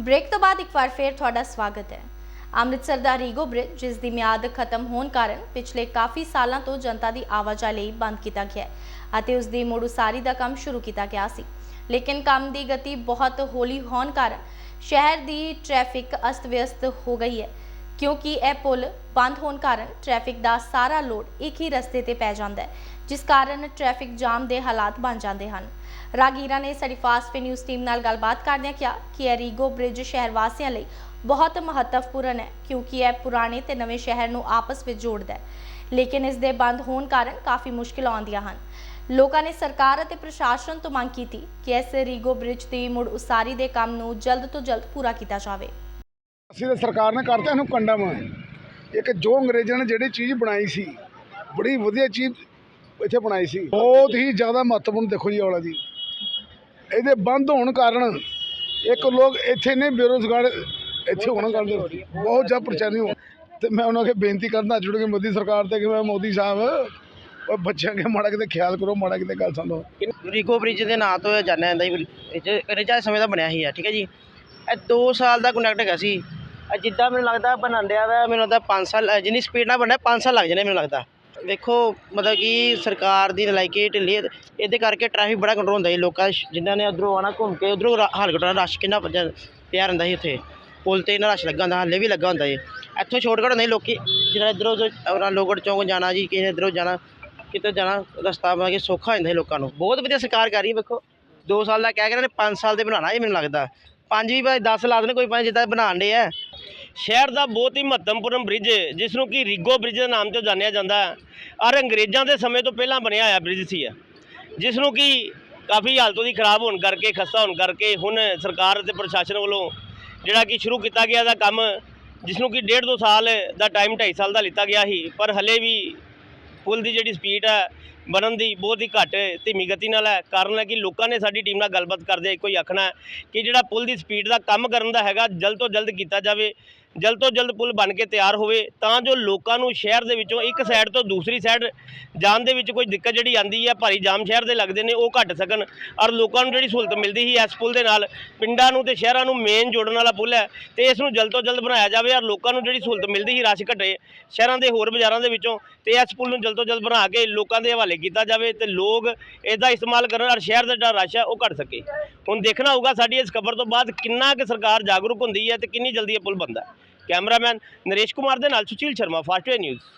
Break ਤੋਂ ਬਾਅਦ ਇੱਕ ਵਾਰ ਫੇਰ ਤੁਹਾਡਾ ਸਵਾਗਤ ਹੈ। ਅੰਮ੍ਰਿਤਸਰ ਦਾ ਰੀਗੋ ਬ੍ਰਿਜ ਜਿਸ ਦੀ ਮਿਆਦ ਖਤਮ ਹੋਣ ਕਾਰਨ ਪਿਛਲੇ ਕਾਫੀ ਸਾਲਾਂ ਤੋਂ ਜਨਤਾ ਦੀ ਆਵਾਜਾਈ ਲਈ ਬੰਦ ਕੀਤਾ ਗਿਆ ਅਤੇ ਉਸ ਦੀ ਮੁੜ ਉਸਾਰੀ ਦਾ ਕੰਮ ਸ਼ੁਰੂ ਕੀਤਾ ਗਿਆ ਸੀ। ਲੇਕਿਨ ਕੰਮ ਦੀ ਗਤੀ ਬਹੁਤ ਹੌਲੀ ਹੋਣ ਕਾਰਨ ਸ਼ਹਿਰ ਦੀ ਟ੍ਰੈਫਿਕ ਅਸਤ-ਵਿਅਸਤ ਹੋ ਗਈ ਹੈ। ਕਿਉਂਕਿ ਇਹ ਪੁਲ ਬੰਦ ਹੋਣ ਕਾਰਨ ਟ੍ਰੈਫਿਕ ਦਾ ਸਾਰਾ ਲੋਡ ਇੱਕ ਹੀ ਰਸਤੇ ਤੇ ਪੈ ਜਾਂਦਾ ਹੈ, ਜਿਸ ਕਾਰਨ ਟ੍ਰੈਫਿਕ ਜਾਮ ਦੇ ਹਾਲਾਤ ਬਣ ਜਾਂਦੇ ਹਨ। ਰਾਗੀਰਾ ਨੇ ਸਾਡੀ ਫਾਸਟ ਫੇ ਨਿਊਜ਼ ਟੀਮ ਨਾਲ ਗੱਲਬਾਤ ਕਰਦਿਆਂ ਕਿਹਾ ਕਿ ਇਹ ਰੀਗੋ ਬ੍ਰਿਜ ਸ਼ਹਿਰ ਵਾਸੀਆਂ ਲਈ ਬਹੁਤ ਮਹੱਤਵਪੂਰਨ ਹੈ, ਕਿਉਂਕਿ ਇਹ ਪੁਰਾਣੇ ਤੇ ਨਵੇਂ ਸ਼ਹਿਰ ਨੂੰ ਆਪਸ ਵਿੱਚ ਜੋੜਦਾ ਹੈ। ਲੇਕਿਨ ਇਸ ਦੇ ਬੰਦ ਹੋਣ ਕਾਰਨ ਕਾਫੀ ਮੁਸ਼ਕਿਲਾਂ ਆਉਂਦੀਆਂ ਹਨ। ਲੋਕਾਂ ਨੇ ਸਰਕਾਰ ਅਤੇ ਪ੍ਰਸ਼ਾਸਨ ਤੋਂ ਮੰਗ ਕੀਤੀ ਕਿ ਇਸ ਰੀਗੋ ਬ੍ਰਿਜ ਦੀ ਮੁੜ ਉਸਾਰੀ ਦੇ ਕੰਮ ਨੂੰ ਜਲਦ ਤੋਂ ਜਲਦ ਪੂਰਾ ਕੀਤਾ ਜਾਵੇ। ਅਸੀਂ ਤਾਂ ਸਰਕਾਰ ਨੇ ਕਰਤਾ ਇਹਨੂੰ ਕੰਡਮ ਇੱਕ ਜੋ ਅੰਗਰੇਜ਼ਾਂ ਨੇ ਜਿਹੜੀ ਚੀਜ਼ ਬਣਾਈ ਸੀ ਬੜੀ ਵਧੀਆ ਚੀਜ਼ ਇੱਥੇ ਬਣਾਈ ਸੀ। ਬਹੁਤ ਹੀ ਜ਼ਿਆਦਾ ਮਹੱਤਵਪੂਰਨ ਦੇਖੋ ਜੀ ਔਲਾ ਜੀ। ਇਹਦੇ ਬੰਦ ਹੋਣ ਕਾਰਨ ਇੱਕ ਲੋਕ ਇੱਥੇ ਨੇ ਬੇਰੋਜ਼ਗਾਰ ਇੱਥੇ ਹੋਣ ਕਰਦੇ ਬਹੁਤ ਜ਼ਿਆਦਾ ਪਰੇਸ਼ਾਨੀ ਹੋ ਤੇ ਮੈਂ ਉਹਨਾਂ ਅੱਗੇ ਬੇਨਤੀ ਕਰਦਾ ਜੁੜ ਕੇ ਮੋਦੀ ਸਰਕਾਰ ਤੇ ਕਿ ਮੈਂ ਮੋਦੀ ਸਾਹਿਬ ਉਹ ਬੱਚਿਆਂ ਕੇ ਮਾੜਾ ਕਿਤੇ ਖਿਆਲ ਕਰੋ ਮਾੜਾ ਕਿਤੇ ਗੱਲ ਸੁਣੋ। ਰੀਗੋ ਬ੍ਰਿਜ ਦੇ ਨਾਂ ਤੋਂ ਜਾਣਿਆ ਜਾਂਦਾ ਇਹ ਰਜਾ ਸਮੇਂ ਦਾ ਬਣਿਆ ਹੀ ਆ ਠੀਕ ਹੈ ਜੀ। ਇਹ 2 ਸਾਲ ਦਾ ਕੰਟਰੈਕਟ ਹੈਗਾ ਸੀ। ਜਿੱਦਾਂ ਮੈਨੂੰ ਲੱਗਦਾ ਬਣਾਉਂਦਿਆ ਵਾ ਮੈਨੂੰ ਲੱਗਦਾ 5 ਸਾਲ ਅ, ਜਿੰਨੀ ਸਪੀਡ ਨਾਲ ਬਣਿਆ 5 ਸਾਲ ਲੱਗ ਜਾਣੇ ਮੈਨੂੰ ਲੱਗਦਾ। ਵੇਖੋ ਮਤਲਬ ਕਿ ਸਰਕਾਰ ਦੀ ਨਲਾਇਕੀ ਢਿੱਲੀ ਹੈ। ਇਹਦੇ ਕਰਕੇ ਟ੍ਰੈਫਿਕ ਬੜਾ ਕੰਟਰੋਲ ਹੁੰਦਾ ਜੀ। ਲੋਕਾਂ ਸ਼- ਜਿਨ੍ਹਾਂ ਨੇ ਉਧਰੋਂ ਆਣਾ ਘੁੰਮ ਕੇ ਉਧਰੋਂ ਹਲਕਟਾ ਰਸ਼ ਕਿੰਨਾ ਭੱਜਿਆ- ਪਿਆ ਰਹਿੰਦਾ ਸੀ ਉੱਥੇ। ਪੁਲ ਤੇ ਇਹਨਾਂ ਰਸ਼ ਲੱਗਾ ਹੁੰਦਾ ਹਾਲੇ ਵੀ ਲੱਗਾ ਹੁੰਦਾ ਜੀ। ਇੱਥੋਂ ਸ਼ਾਰਟਕਟ ਹੁੰਦਾ ਸੀ ਲੋਕੀ ਜਿਹੜਾ ਇਧਰੋਂ ਆਪਣਾ ਲੋਗੜ ਚੌਂਕ ਜਾਣਾ ਜੀ ਕਿਸੇ ਨੇ ਇੱਧਰੋਂ ਜਾਣਾ ਕਿਤੇ ਜਾਣਾ ਰਸਤਾ ਬਣਾ ਕੇ ਸੌਖਾ ਹੋ ਜਾਂਦਾ ਸੀ ਲੋਕਾਂ ਨੂੰ। ਬਹੁਤ ਵਧੀਆ ਸਰਕਾਰ ਕਰ ਰਹੀ ਹੈ ਵੇਖੋ। 2 ਸਾਲ ਦਾ ਕਹਿ ਕੇ ਇਹਨਾਂ ਨੇ 5 ਸਾਲ ਦੇ ਬਣਾਉਣਾ ਇਹ ਮੈਨੂੰ ਲੱਗਦਾ। 5 ਵੀ ਭਾਵੇਂ 10 ਲਾ ਦੇਣ ਕੋਈ ਭਾਵੇਂ ਜਿੱਦਾਂ ਬਣਾਉਣ ਦੇ ਆ। ਸ਼ਹਿਰ ਦਾ ਬਹੁਤ ਹੀ ਮਹੱਤਵਪੂਰਨ ਬ੍ਰਿਜ ਜਿਸ ਨੂੰ ਕਿ ਰੀਗੋ ਬ੍ਰਿਜ ਦੇ ਨਾਮ ਤੋਂ ਜਾਣਿਆ ਜਾਂਦਾ ਹੈ। ਔਰ ਅੰਗਰੇਜ਼ਾਂ ਦੇ ਸਮੇਂ ਤੋਂ ਪਹਿਲਾਂ ਬਣਿਆ ਹੋਇਆ ਬ੍ਰਿਜ ਸੀ ਜਿਸ ਨੂੰ ਕਿ ਕਾਫੀ ਹਾਲਤ ਉਹਦੀ ਖਰਾਬ ਹੋਣ ਕਰਕੇ, ਖਸਤਾ ਹੋਣ ਕਰਕੇ ਹੁਣ ਸਰਕਾਰ ਅਤੇ ਪ੍ਰਸ਼ਾਸਨ ਵੱਲੋਂ ਜਿਹੜਾ ਕਿ ਸ਼ੁਰੂ ਕੀਤਾ ਗਿਆ ਦਾ ਕੰਮ ਜਿਸ ਨੂੰ ਕਿ ਡੇਢ ਦੋ ਸਾਲ ਦਾ ਟਾਈਮ 2.5 ਸਾਲ ਦਾ ਲਿੱਤਾ ਗਿਆ ਸੀ। ਪਰ ਹਲੇ ਵੀ ਪੁਲ ਦੀ ਜਿਹੜੀ ਸਪੀਡ ਹੈ, ਬਣਨ ਦੀ ਬਹੁਤ ਹੀ ਘੱਟ ਧੀਮੀ ਗਤੀ ਨਾਲ ਹੈ। ਕਾਰਨ ਹੈ ਕਿ ਲੋਕਾਂ ਨੇ ਸਾਡੀ ਟੀਮ ਨਾਲ ਗੱਲਬਾਤ ਕਰਦੇ ਇੱਕੋ ਹੀ ਆਖਣਾ ਕਿ ਜਿਹੜਾ ਪੁਲ ਦੀ ਸਪੀਡ ਦਾ ਕੰਮ ਕਰਨ ਦਾ ਹੈਗਾ, ਜਲਦ ਤੋਂ ਜਲਦ ਕੀਤਾ ਜਾਵੇ। ਜਲਦ ਤੋਂ ਜਲਦ ਪੁਲ ਬਣ ਕੇ ਤਿਆਰ ਹੋਵੇ, ਤਾਂ ਜੋ ਲੋਕਾਂ ਨੂੰ ਸ਼ਹਿਰ ਦੇ ਵਿੱਚੋਂ ਇੱਕ ਸਾਈਡ ਤੋਂ ਦੂਸਰੀ ਸਾਈਡ ਜਾਣ ਦੇ ਵਿੱਚ ਕੋਈ ਦਿੱਕਤ ਜਿਹੜੀ ਆਂਦੀ ਹੈ, ਭਾਰੀ ਜਾਮ ਸ਼ਹਿਰ ਦੇ ਲੱਗਦੇ ਨੇ, ਉਹ ਘਟ ਸਕਣ। ਔਰ ਲੋਕਾਂ ਨੂੰ ਜਿਹੜੀ ਸਹੂਲਤ ਮਿਲਦੀ ਸੀ ਇਸ ਪੁਲ ਦੇ ਨਾਲ, ਪਿੰਡਾਂ ਨੂੰ ਤੇ ਸ਼ਹਿਰਾਂ ਨੂੰ ਮੇਨ ਜੋੜਨ ਵਾਲਾ ਪੁਲ ਹੈ ਤੇ ਇਸ ਨੂੰ ਜਲਦ ਤੋਂ ਜਲਦ ਬਣਾਇਆ ਜਾਵੇ ਔਰ ਲੋਕਾਂ ਨੂੰ ਜਿਹੜੀ ਸਹੂਲਤ ਮਿਲਦੀ ਸੀ ਰਸ਼ ਘਟੇ ਸ਼ਹਿਰਾਂ ਦੇ ਹੋਰ ਬਾਜ਼ਾਰਾਂ ਦੇ ਵਿੱਚੋਂ ਤੇ ਇਸ ਪੁਲ ਨੂੰ ਜਲਦ ਤੋਂ ਜਲਦ ਬਣਾ ਕੇ ਲੋਕਾਂ ਦੇ ਹਵਾਲੇ ਕੀਤਾ ਜਾਵੇ ਤੇ ਲੋਕ ਇਹਦਾ ਇਸਤੇਮਾਲ ਕਰਨ ਔਰ ਸ਼ਹਿਰ ਦਾ ਜਿਹੜਾ ਰਸ਼ ਹੈ ਉਹ ਘਟ ਸਕੇ। ਹੁਣ ਦੇਖਣਾ ਹੋਊਗਾ ਸਾਡੀ ਇਸ ਖਬਰ ਤੋਂ ਬਾਅਦ ਕਿੰਨਾ ਕਿ ਸਰਕਾਰ ਜਾਗਰੂਕ ਹੁੰਦੀ ਹੈ ਤੇ ਕਿੰਨੀ ਜਲਦੀ ਇਹ ਪੁਲ ਬਣਦਾ ਕੈਮਰਾਮੈਨ ਨਰੇਸ਼ ਕੁਮਾਰ ਦੇ ਨਾਲ ਸੁਸ਼ੀਲ ਸ਼ਰਮਾ ਫਾਸਟਵੇ ਨਿਊਜ਼।